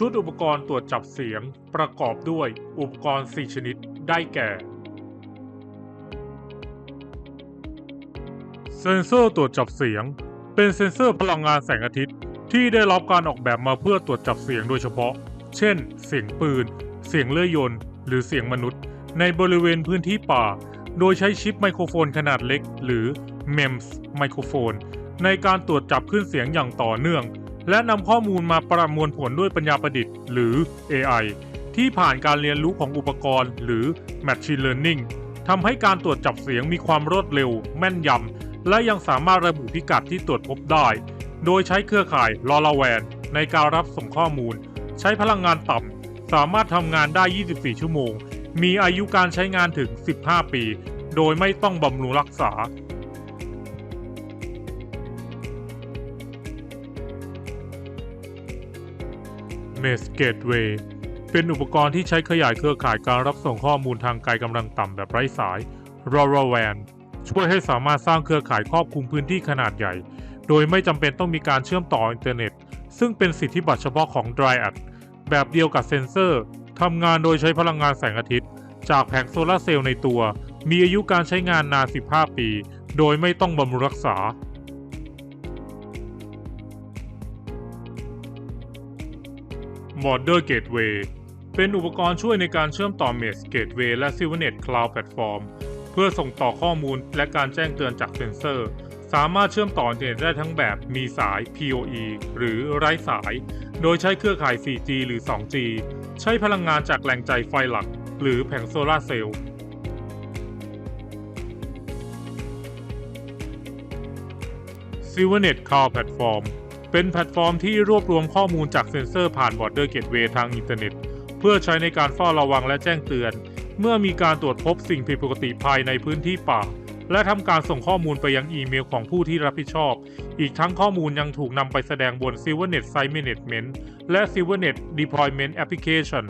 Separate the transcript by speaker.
Speaker 1: ชุดอุปกรณ์ตรวจจับเสียงประกอบด้วยอุปกรณ์ 4 ชนิดได้แก่ เซ็นเซอร์ตรวจจับเสียง เป็นเซ็นเซอร์พลังงานแสงอาทิตย์ ที่ได้รับการออกแบบมาเพื่อตรวจจับเสียงโดยเฉพาะ เช่น เสียงปืน เสียงเลื่อยยนต์ หรือเสียงมนุษย์ ในบริเวณพื้นที่ป่า โดยใช้ชิปไมโครโฟนขนาดเล็ก หรือ MEMS ไมโครโฟนในการตรวจจับขึ้นเสียงอย่างต่อเนื่อง และนำข้อมูลมาประมวลผลด้วยปัญญาประดิษฐ์ หรือ AI ที่ผ่านการเรียนรู้ของอุปกรณ์ หรือ Machine Learning ทำให้การตรวจจับเสียงมีความรวดเร็ว แม่นยำ และยังสามารถระบุพิกัดที่ตรวจพบได้ โดยใช้เครือข่ายลอลาแวนในการรับส่งข้อมูล ใช้พลังงานต่ำ สามารถทำงานได้ 24 ชั่วโมง มีอายุการใช้งานถึง 15 ปี โดยไม่ต้องบำรุงรักษา m e s Gateway เป็นอุปกรณ์ที่ใช้ขยายเครือข่ายการรับส่งข้อมูลทางไกลกำลังต่ำแบบไร้สาย r o r a w a n ช่วยให้สามารถสร้างเครือข่ายครอบคลุมพื้นที่ขนาดใหญ่ โดยไม่จำเป็นต้องมีการเชื่อมต่ออินเทอร์เน็ต ซึ่งเป็นสิทธิบัตรเฉพาะของ Dryad แบบเดียวกับเซนเซอร์ทำงานโดยใช้พลังงานแสงอาทิตย์ จากแผงโซลาร์เซลล์ในตัว มีอายุการใช้งานนาน 15 ปี โดยไม่ต้องบำรุงรักษา Border Gateway เป็นอุปกรณ์ช่วยในการเชื่อมต่อ Mesh Gateway และ Silvernet Cloud Platform เพื่อส่งต่อข้อมูลและการแจ้งเตือนจากเซนเซอร์ สามารถเชื่อมต่ออินเทอร์เน็ตได้ทั้งแบบมีสาย PoE หรือไร้สาย โดยใช้เครือข่าย 4G หรือ 2G ใช้พลังงานจากแหล่งจ่ายไฟหลัก หรือแผงโซลาร์เซลล์ Silvernet Cloud Platform เป็นแพลตฟอร์มที่รวบรวมข้อมูลจากเซ็นเซอร์ผ่าน Border Gateway ทางอินเทอร์เน็ต เพื่อใช้ในการเฝ้าระวังและแจ้งเตือน เมื่อมีการตรวจพบสิ่งผิดปกติภายในพื้นที่ป่า และทำการส่งข้อมูลไปยังอีเมลของผู้ที่รับผิดชอบ อีกทั้งข้อมูลยังถูกนำไปแสดงบน Silvernet Site Management และ Silvernet Deployment Application